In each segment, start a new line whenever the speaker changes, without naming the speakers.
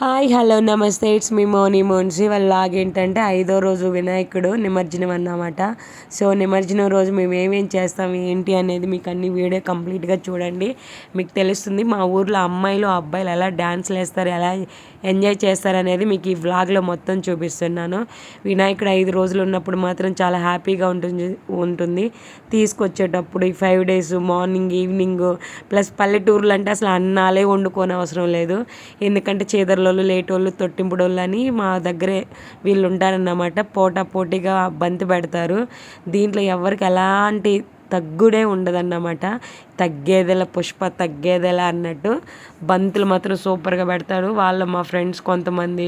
Hi hello నమస్తే. It's me Moni మోన్సి వాళ్ళ ఏంటంటే ఐదో రోజు వినాయకుడు నిమజ్జనం అన్నమాట. సో నిమజ్జనం రోజు మేము ఏమేం చేస్తాం ఏంటి అనేది మీకు అన్ని వీడియో కంప్లీట్గా చూడండి. మీకు తెలుస్తుంది మా ఊర్లో అమ్మాయిలు అబ్బాయిలు ఎలా డ్యాన్స్లు వేస్తారు ఎలా ఎంజాయ్ చేస్తారు అనేది మీకు ఈ వ్లాగ్లో మొత్తం చూపిస్తున్నాను. వినాయకుడు ఐదు రోజులు ఉన్నప్పుడు మాత్రం చాలా హ్యాపీగా ఉంటుంది ఉంటుంది. తీసుకొచ్చేటప్పుడు ఈ five days morning evening plus పల్లెటూర్లు అంటే అసలు అన్నాలే వండుకోని అవసరం లేదు. ఎందుకంటే చేదర్లో వాళ్ళు లేటోళ్ళు తొట్టింపుడోళ్ళు అని మా దగ్గరే వీళ్ళు ఉంటారన్నమాట పోటా పోటీగా బంతి పెడతారు. దీంట్లో ఎవరికి ఎలాంటి తగ్గుడే ఉండదన్నమాట. తగ్గేదెల పుష్ప తగ్గేదెల అన్నట్టు బంతులు మాత్రం సూపర్గా పెడతారు. వాళ్ళు మా ఫ్రెండ్స్ కొంతమంది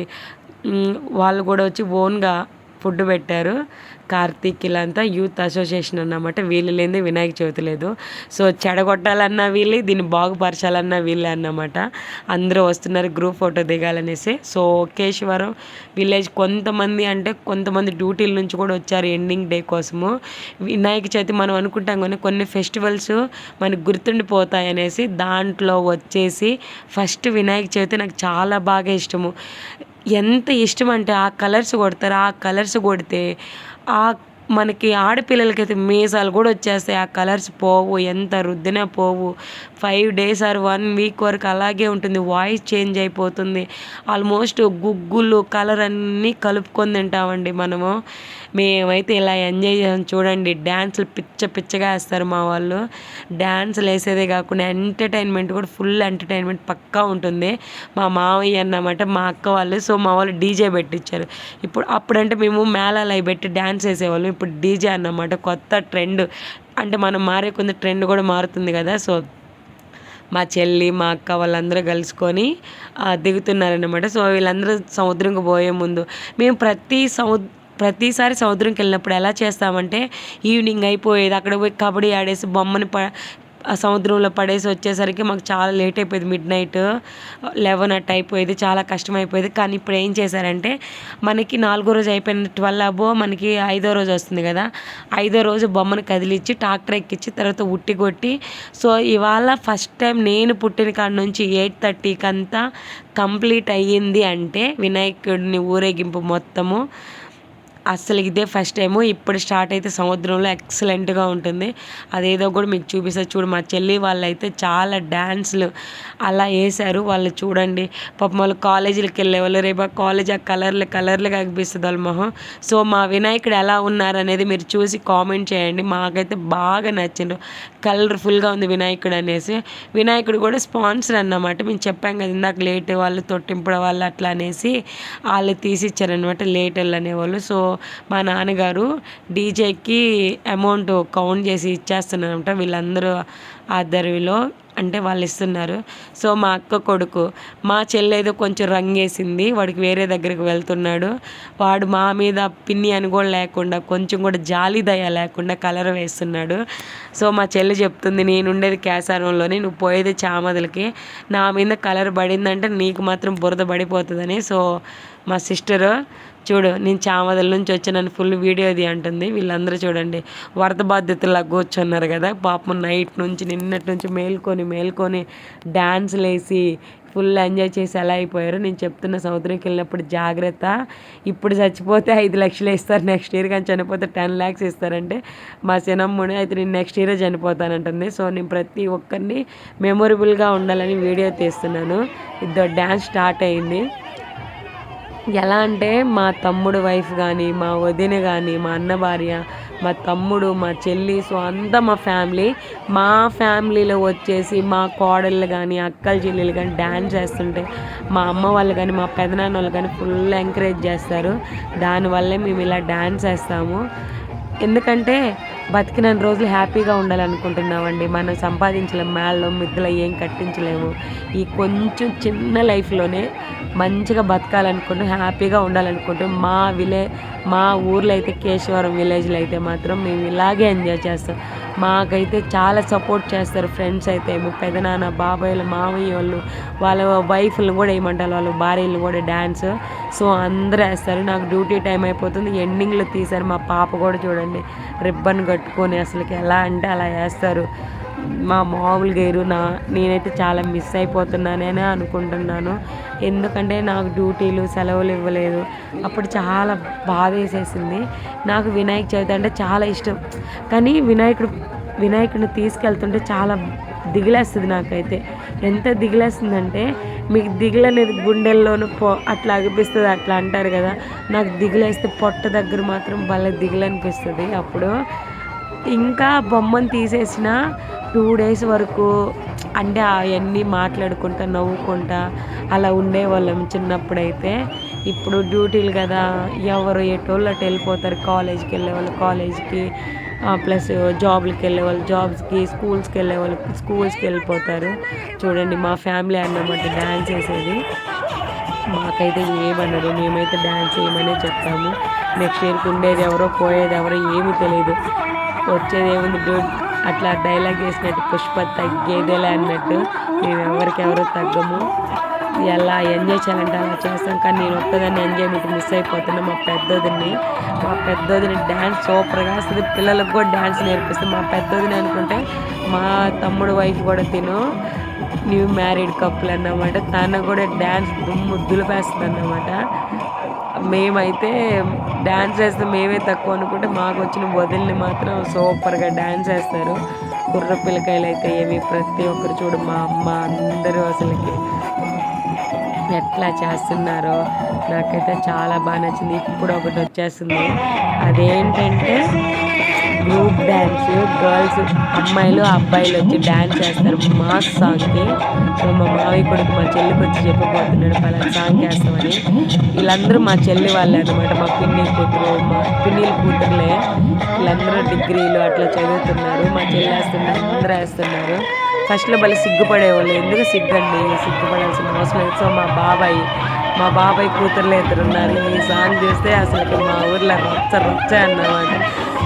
వాళ్ళు కూడా వచ్చి ఓన్గా ఫుడ్ పెట్టారు. కార్తీక్ ఇలా అంతా యూత్ అసోసియేషన్ అన్నమాట. వీళ్ళు లేని వినాయక చవితి లేదు. సో చెడగొట్టాలన్నా వీళ్ళే దీన్ని బాగుపరచాలన్నా వీళ్ళే అన్నమాట. అందరూ వస్తున్నారు గ్రూప్ ఫోటో దిగాలనేసి. సో కేశవరం విలేజ్ కొంతమంది అంటే కొంతమంది డ్యూటీల నుంచి కూడా వచ్చారు ఎండింగ్ డే కోసము. వినాయక చవితి మనం అనుకుంటాం కానీ కొన్ని ఫెస్టివల్స్ మనకు గుర్తుండిపోతాయి అనేసి దాంట్లో వచ్చేసి ఫస్ట్ వినాయక చవితి నాకు చాలా బాగా ఇష్టము. ఎంత ఇష్టం అంటే ఆ కలర్స్ కొడతారు ఆ కలర్స్ కొడితే ఆ మనకి ఆడపిల్లలకైతే మీసాలు కూడా వచ్చేస్తాయి. ఆ కలర్స్ పోవు ఎంత రుద్దినా పోవు. Five days or one week వరకు అలాగే ఉంటుంది. వాయిస్ చేంజ్ అయిపోతుంది. ఆల్మోస్ట్ గుగ్గులు కలర్ అన్నీ కలుపుకొని తింటామండి మనము. మేమైతే ఇలా ఎంజాయ్ చేసాం. చూడండి డ్యాన్సులు పిచ్చ పిచ్చగా వేస్తారు మా వాళ్ళు. డ్యాన్సులు వేసేదే కాకుండా ఎంటర్టైన్మెంట్ కూడా ఫుల్ ఎంటర్టైన్మెంట్ పక్కా ఉంటుంది. మా మావయ్య అన్నమాట మా అక్క వాళ్ళు. సో మా వాళ్ళు డీజే పెట్టించారు ఇప్పుడు అప్పుడంటే మేము మేళాలు అవి పెట్టి డ్యాన్స్ వేసేవాళ్ళం. ఇప్పుడు డీజే అన్నమాట కొత్త ట్రెండ్. అంటే మనం మారే కొంత ట్రెండ్ కూడా మారుతుంది కదా. సో మా చెల్లి మా అక్క వాళ్ళందరూ కలుసుకొని దిగుతున్నారనమాట సో వీళ్ళందరూ సముద్రంకి పోయే ముందు మేము ప్రతి సముద్ర ప్రతిసారి సముద్రంకి వెళ్ళినప్పుడు ఎలా చేస్తామంటే ఈవినింగ్ అయిపోయేది అక్కడ పోయి కబడ్డీ ఆడేసి బొమ్మని ప ఆ సముద్రంలో పడేసి వచ్చేసరికి మాకు చాలా లేట్ అయిపోయింది మిడ్ నైట్ లెవెన్ అట్ అయిపోయేది చాలా కష్టం అయిపోయేది కానీ ఇప్పుడు ఏం చేశారంటే మనకి నాలుగో రోజు అయిపోయిన ట్వెల్వ్ అబో మనకి ఐదో రోజు వస్తుంది కదా ఐదో రోజు బొమ్మను కదిలిచ్చి ట్రాక్టర్ ఎక్కించి తర్వాత ఉట్టి కొట్టి సో ఇవాళ ఫస్ట్ టైం నేను పుట్టిన కాడ నుంచి ఎయిట్ థర్టీకి అంతా కంప్లీట్ అయ్యింది అంటే వినాయకుడిని ఊరేగింపు మొత్తము. అస్సలు ఇదే ఫస్ట్ టైము. ఇప్పుడు స్టార్ట్ అయితే సముద్రంలో ఎక్సలెంట్గా ఉంటుంది. అదేదో కూడా మీకు చూపిస్తారు చూడు మా చెల్లి వాళ్ళు అయితే చాలా డ్యాన్స్లు అలా వేశారు. వాళ్ళు చూడండి పాపం వాళ్ళు కాలేజీలకు వెళ్ళే వాళ్ళు రేపు కాలేజ్ ఆ కలర్లు కలర్లుగా అనిపిస్తుంది వాళ్ళ మొహం. సో మా వినాయకుడు ఎలా ఉన్నారనేది మీరు చూసి కామెంట్ చేయండి. మాకైతే బాగా నచ్చిండు కలర్ఫుల్గా ఉంది వినాయకుడు అనేసి. వినాయకుడు కూడా స్పాన్సర్ అన్నమాట. మేము చెప్పాం కదా ఇందాక లేట్ వాళ్ళు తొట్టింపుడు వాళ్ళు అట్లా అనేసి వాళ్ళు తీసిచ్చారనమాట లేట్ వాళ్ళు అనేవాళ్ళు. సో మా నాన్నగారు డీజేకి అమౌంట్ కౌంట్ చేసి ఇచ్చేస్తున్నారంట వీళ్ళందరూ ఆధ్వర్యంలో అంటే వాళ్ళు ఇస్తున్నారు. సో మా అక్క కొడుకు మా చెల్లెదో కొంచెం రంగేసింది వాడికి వేరే దగ్గరికి వెళ్తున్నాడు. వాడు మా మీద పిన్ని అని కూడా లేకుండా కొంచెం కూడా జాలి దయ లేకుండా కలర్ వేస్తున్నాడు. సో మా చెల్లి చెప్తుంది నేను ఉండేది కేసారంలోనే నువ్వు పోయేది చామదులకి. నా మీద కలర్ పడిందంటే నీకు మాత్రం బురద పడిపోతుందని. సో మా సిస్టరు చూడు నేను చామదల నుంచి వచ్చి నన్ను ఫుల్ వీడియో అది అంటుంది. వీళ్ళందరూ చూడండి వరద బాధ్యతలా కూర్చున్నారు కదా. పాపం నైట్ నుంచి నిన్నటి నుంచి మేల్కొని మేల్కొని డ్యాన్స్లు వేసి ఫుల్ ఎంజాయ్ చేసి ఎలా అయిపోయారు. నేను చెప్తున్న సముద్రంకి వెళ్ళినప్పుడు జాగ్రత్త. ఇప్పుడు చచ్చిపోతే ఐదు లక్షలు ఇస్తారు నెక్స్ట్ ఇయర్ కానీ చనిపోతే టెన్ ల్యాక్స్ ఇస్తారంటే మా సినమ్ముని అయితే నేను నెక్స్ట్ ఇయరే చనిపోతానంటుంది. సో నేను ప్రతి ఒక్కరిని మెమొరబుల్గా ఉండాలని వీడియో తీస్తున్నాను. ఇద్దరు డ్యాన్స్ స్టార్ట్ అయింది. ఎలా అంటే మా తమ్ముడు వైఫ్ కానీ మా వదిన కానీ మా అన్న భార్య మా తమ్ముడు మా చెల్లి సో అంతా మా ఫ్యామిలీ. మా ఫ్యామిలీలో వచ్చేసి మా కోడళ్ళు కానీ అక్కల చెల్లెలు కానీ డ్యాన్స్ చేస్తుంటే మా అమ్మ వాళ్ళు కానీ మా పెదనాన్న వాళ్ళు కానీ ఫుల్ ఎంకరేజ్ చేస్తారు. దానివల్లే మేము ఇలా డ్యాన్స్ వేస్తాము ఎందుకంటే బతికిన రోజులు హ్యాపీగా ఉండాలనుకుంటున్నామండి. మనం సంపాదించలేము మేళ్ళలో మిద్దలు ఏం కట్టించలేము. ఈ కొంచెం చిన్న లైఫ్లోనే మంచిగా బతకాలనుకుంటూ హ్యాపీగా ఉండాలనుకుంటూ మా విలే మా ఊర్లో అయితే కేశవరం విలేజ్లో అయితే మాత్రం మేము ఇలాగే ఎంజాయ్ చేస్తాం. మాకైతే చాలా సపోర్ట్ చేస్తారు ఫ్రెండ్స్ అయితే. మీ పెదనాన్న బాబాయ్లు మామయ్య వాళ్ళు వాళ్ళ వైఫ్లు కూడా వేయమంటారు వాళ్ళ భార్యలు కూడా డ్యాన్స్ సో అందరూ వేస్తారు. నాకు డ్యూటీ టైం అయిపోతుంది. ఎండింగ్లో తీశారు మా పాప కూడా చూడండి. రిబ్బన్ కట్టుకొని అసలుకి ఎలా అంటే అలా వేస్తారు. మా మామూలు గైరు నా నేనైతే చాలా మిస్ అయిపోతున్నాననే అనుకుంటున్నాను. ఎందుకంటే నాకు డ్యూటీలు సెలవులు ఇవ్వలేదు. అప్పుడు చాలా బాధ వేసేసింది. నాకు వినాయక చవితి అంటే చాలా ఇష్టం. కానీ వినాయకుడు వినాయకుడిని తీసుకెళ్తుంటే చాలా దిగులేస్తుంది నాకైతే. ఎంత దిగులేస్తుందంటే మీకు దిగులనేది గుండెల్లోనూ పో అట్లా అనిపిస్తుంది అట్లా అంటారు కదా. నాకు దిగులేస్తే పొట్ట దగ్గర మాత్రం భలే దిగులు అనిపిస్తుంది అప్పుడు. ఇంకా బొమ్మను తీసేసిన టూ డేస్ వరకు అంటే అవన్నీ మాట్లాడుకుంటా నవ్వుకుంటా అలా ఉండేవాళ్ళం చిన్నప్పుడైతే. ఇప్పుడు డ్యూటీలు కదా ఎవరు ఎటోళ్ళు అటు వెళ్ళిపోతారు. కాలేజ్కి వెళ్ళే వాళ్ళు కాలేజ్కి ప్లస్ జాబ్లకి వెళ్ళే వాళ్ళు జాబ్స్కి స్కూల్స్కి వెళ్ళే వాళ్ళు స్కూల్స్కి వెళ్ళిపోతారు. చూడండి మా ఫ్యామిలీ అన్నమాట డ్యాన్స్ వేసేది మాకైతే ఏమన్నారు మేమైతే డ్యాన్స్ చేయమనే చెప్తాము. నెక్స్ట్ ఇయర్కి ఉండేది ఎవరో పోయేది ఎవరో ఏమీ తెలియదు. వచ్చేది ఏముంది అట్లా డైలాగ్ వేసినట్టు పుష్ప తగ్గేదేలే అన్నట్టు మేము ఎవరికెవరు తగ్గము. ఎలా ఎంజాయ్ చేయాలంటే అలా చేస్తాం. కానీ నేను ఒక్కదాన్ని ఎంజాయ్మెంట్ మిస్ అయిపోతున్నా. మా పెద్దోదిని మా పెద్దోదిని డ్యాన్స్ సూపర్గా వస్తుంది. పిల్లలకు కూడా డ్యాన్స్ నేర్పిస్తుంది. మా పెద్దోదిని అనుకుంటే మా తమ్ముడు వైఫ్ కూడా తిను. న్యూ మ్యారీడ్ కప్పులు అన్నమాట. తను కూడా డ్యాన్స్ దుమ్ము దులిపేస్తుంది అన్నమాట మేమైతే డ్యాన్స్ వేస్తే మేమే తక్కువ అనుకుంటే మాకు వచ్చిన వదిలిని మాత్రం సూపర్గా డ్యాన్స్ వేస్తారు కుర్ర పిల్లకాయలు అయితే ఏమి ప్రతి ఒక్కరు చూడు మా అమ్మ అందరూ అసలుకి ఎట్లా చేస్తున్నారో. నాకైతే చాలా బాగా నచ్చింది. ఇప్పుడు ఒకటి వచ్చేస్తుంది. అదేంటంటే గ్రూప్ డ్యాన్స్ గర్ల్స్ అమ్మాయిలు అబ్బాయిలు వచ్చి డ్యాన్స్ చేస్తారు. మా సాంగ్కి సో మా మావి కొడుకు మా చెల్లికి వచ్చి చెప్పబోతున్నాడు పలానా సాంగ్ చేస్తామని వీళ్ళందరూ మా చెల్లి వాళ్ళే అనమాట మా పిన్ని కూతురు మా పిన్నిల కూతురులే వీళ్ళందరూ డిగ్రీలు అట్లా చదువుతున్నారు. మా చెల్లి వేస్తున్నారు అందరూ వేస్తున్నారు. ఫస్ట్లో భలే సిగ్గుపడేవాళ్ళు ఎందుకు సిగ్గండి? సిగ్గుపడాల్సిన అవసరం లేదు. సో మా బాబాయ్ మా బాబాయ్ కూతురులు ఇద్దరు ఉన్నారు. ఈ సాంగ్ చూస్తే అసలు మా ఊర్లో రచ్చ రచ్చ అన్నమాట.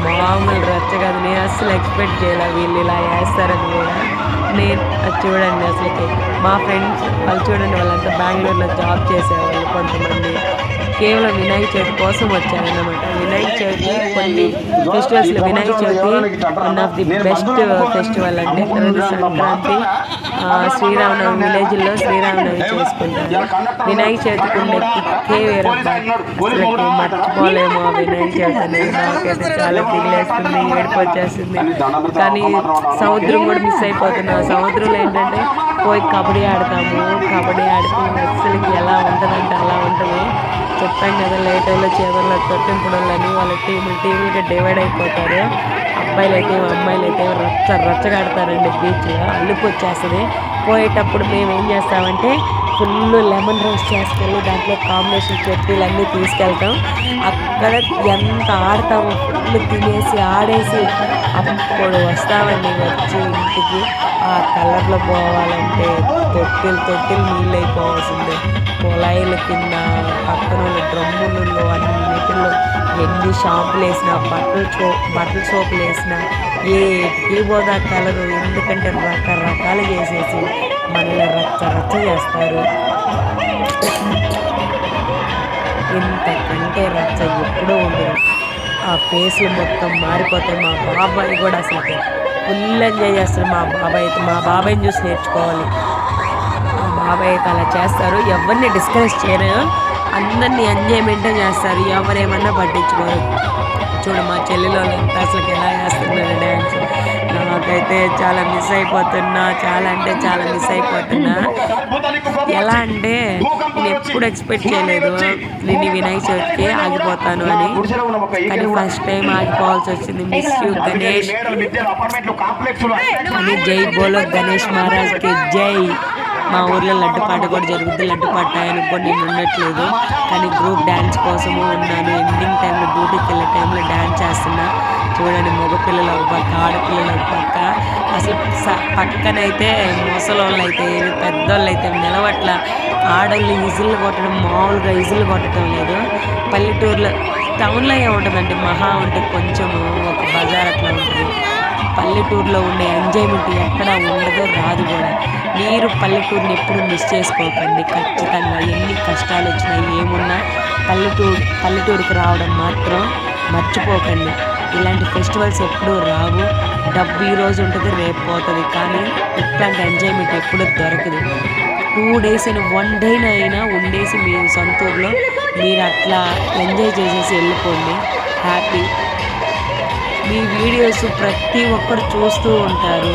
మామూలు రచ్చ కాదు. నేను అసలు ఎక్స్పెక్ట్ చేయలే వీళ్ళు ఇలా వేస్తారని కూడా. నేను అది చూడండి అసలుకి. మా ఫ్రెండ్స్ వాళ్ళు చూడండి వాళ్ళంతా బెంగళూరులో జాబ్ చేసేవాళ్ళు కొంతమంది. కేవలం వినాయక చవితి కోసం వచ్చారన్నమాట. వినాయక చవితి కొన్ని ఫెస్టివల్స్లో Vinayaka Chavithi one of the best festival అంటే తర్వాత సంక్రాంతి. శ్రీరామనవమి విలేజ్లో శ్రీరామనవమి చేసుకుంటారు. వినాయక చవితికి ఉండే కిక్కే వేరబ్బా మర్చిపోలేము ఆ వినాయక చవితి అనేది. నాకైతే చాలా తిరిగేస్తుంది ఏడుపు వచ్చేస్తుంది. కానీ సముద్రం కూడా మిస్ అయిపోతున్నాం సముద్రంలో ఏంటంటే పోయి కబడ్డీ ఆడతాము కబడ్డీ ఆడితే అసలుకి ఎలా ఉంటుందంటే అలా ఉంటుంది. చెప్పాం కదా లేటర్లో చేపల్లో తొట్టింపుడలని వాళ్ళ టీములు టీములుగా డివైడ్ అయిపోతారు. అబ్బాయిలు అయితే అమ్మాయిలు అయితే రచ్చ రచ్చగాడతారండి బీచ్లో అల్లుకు వచ్చేస్తుంది పోయేటప్పుడు మేము ఏం చేస్తామంటే ఫుల్ లెమన్ రైస్ చేసుకెళ్ళి దాంట్లో కాంబినేషన్ చట్నీలు అన్నీ తీసుకెళ్తాం. అక్కడ ఎంత ఆడతామో ఫుల్ తినేసి ఆడేసి అప్పుడు వస్తామండి వచ్చి ఇంటికి. ఆ కలర్లో పోవాలంటే తొట్టిలు తొట్టిలు నీళ్ళు అయిపోవాల్సిందే కుళాయిల కింద పక్కన డ్రమ్ములు డ్రమ్ములలో అన్నిటిలో ఎన్ని షాంపులు వేసినా బట్టలు చో బట్టల సోపులు వేసినా ఏ పోదా కలరు ఎందుకంటే రకరకాలు చేసేసి మనల్ని రచ్చ రచ్చ చేస్తారు. ఇంతకంటే రచ్చ ఎప్పుడూ ఉండదు. ఆ ఫేస్లు మొత్తం మారిపోతాయి. మా బాబాయ్ కూడా అసలు ఫుల్ ఎంజాయ్ చేస్తారు మా బాబాయ్ అయితే మా బాబాయ్ని చూసి నేర్చుకోవాలి. మా బాబాయ్ అయితే అలా చేస్తారు. ఎవరిని డిస్కరేజ్ చేయరు అందరినీ ఎంజాయ్మెంటే చేస్తారు. ఎవరేమన్నా పట్టించుకోరు. చూడు మా చెల్లెలో ఎంత అసలు ఎలా చేస్తున్నారు డ్యాన్స్ నాకైతే చాలా మిస్ అయిపోతున్నా. చాలా అంటే చాలా మిస్ అయిపోతున్నా. ఎలా అంటే నేను ఎప్పుడు ఎక్స్పెక్ట్ చేయలేదు. నేను వినాయక చవితికి ఆగిపోతాను అని. కానీ ఫస్ట్ టైం ఆగిపోవాల్సి వచ్చింది. మిస్ యూ గణేష్ అని జై బోలో గణేష్ మహారాజ్కి జై. మా ఊర్లో లడ్డుపాట కూడా జరుగుద్ది. లడ్డు పాట కూడా నేను ఉండట్లేదు. కానీ గ్రూప్ డ్యాన్స్ కోసము ఉన్నాను. ఎండింగ్ టైంలో డ్యూటీకి వెళ్ళే టైంలో డ్యాన్స్ చేస్తున్నా. చూడండి మగపిల్లలు ఒక పక్క ఆడపిల్లలు ఒక పక్క అసలు పక్కనైతే ముసలోళ్ళు అయితే పెద్దోళ్ళు అయితే నిలవట్ల ఆడోళ్ళు ఇజులు కొట్టడం మామూలుగా ఇజులు కొట్టడం లేదు. పల్లెటూరులో టౌన్లో ఉంటుందండి మహా ఉంటే కొంచెము ఒక బజార్ అట్లా ఉంటుంది. పల్లెటూరులో ఉండే ఎంజాయ్మెంట్ ఎక్కడ ఉండదో రాదు కూడా. మీరు పల్లెటూరుని ఎప్పుడు మిస్ చేసుకోకండి. ఖచ్చితంగా ఎన్ని కష్టాలు వచ్చినా ఏమున్నా పల్లెటూరు పల్లెటూరుకి రావడం మాత్రం మర్చిపోకండి. ఇలాంటి ఫెస్టివల్స్ ఎప్పుడూ రావు. డబ్బు ఈరోజు ఉంటుంది రేపు పోతుంది. కానీ ఇట్లాంటి ఎంజాయ్మెంట్ ఎప్పుడూ దొరకదు. టూ డేస్ అయినా వన్ డేనైనా అయినా ఉండేసి మీ సొంత ఊర్లో మీరు అట్లా ఎంజాయ్ చేసేసి వెళ్ళిపోండి. హ్యాపీ. మీ వీడియోస్ ప్రతి ఒక్కరు చూస్తూ ఉంటారు.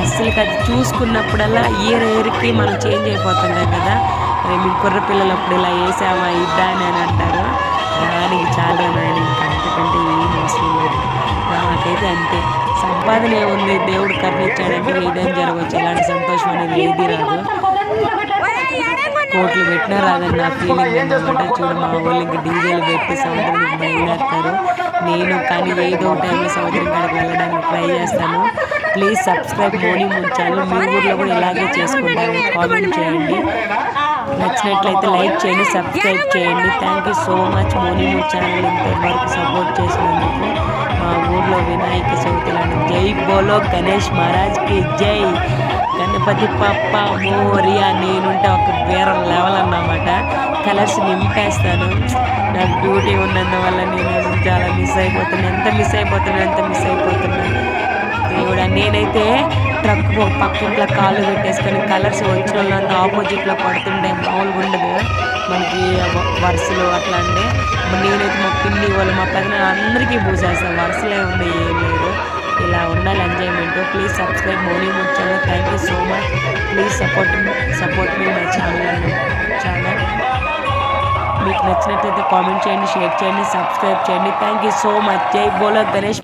అస్సలు అది చూసుకున్నప్పుడల్లా ఇయర్ ఇయర్కి మనం చేంజ్ అయిపోతుంటాం కదా. మీ కుర్ర పిల్లలు అప్పుడు ఇలా వేసామా ఇద్దా అని అంటారు. దానికి చాలా నాయన ఇంకా అంతకంటే ఏం అవసరం లేదు. నాకైతే అంతే. సంపాదన ఏముంది? దేవుడు కరుణించాడంటే ఏదైనా జరగవచ్చు? ఇలాంటి సంతోషం అనేది ఏది రాదు. కోట్లు పెట్టినా రాదని నా ఫీలింగ్ అనమాట చూడు మా వాళ్ళు ఇంకా డీజేలు పెట్టి సముద్రానికి బయలుదేరుతారు. నేను కానీ ఏదో టైంలో సముద్రం కాడికి వెళ్ళడానికి ట్రై చేస్తాను. ప్లీజ్ సబ్స్క్రైబ్ మోనీ ముంచాను మీ ఊర్లో కూడా ఇలాగే చేసుకుంటాను కామెంట్ చేయండి. నచ్చినట్లయితే లైక్ చేయండి సబ్స్క్రైబ్ చేయండి. Thank you so much Moni mood channel ఇంతవరకు సపోర్ట్ చేసినందుకు. మా ఊర్లో వినాయక చవితిలను జై బోలో గణేష్ మహారాజ్కి జై. గణపతి పప్ప మోరియా నేనుంటే ఒక వేరే లెవెల్ అన్నమాట. కలర్స్ నింపేస్తాను. నాకు డ్యూటీ ఉన్నందువల్ల నేను చాలా మిస్ అయిపోతున్నాను ఎంత మిస్ అయిపోతున్నాను ఎంత మిస్ అయిపోతున్నాను దేవుడా నేనైతే ట్రక్ పక్కింట్లో కాళ్ళు పెట్టేసుకొని కలర్స్ వచ్చిన వాళ్ళంతా ఆపోజిట్లో పడుతుండే మామూలుగా ఉండదు. మనకి వరుసలు అట్లా అంటే. నేనైతే మా పిల్లి వాళ్ళు మా పెద్ద అందరికీ పూసేస్తాను వరుసలే ఉంది ఏం లేదు. ఇలా ఉండాలి enjoyment please subscribe Moni mood thank you so much please support support me my channel channel మీకు నచ్చినట్లయితే కామెంట్ చేయండి షేర్ చేయండి సబ్స్క్రైబ్ చేయండి. థ్యాంక్ యూ సో మచ్ జై బోలో గణేష్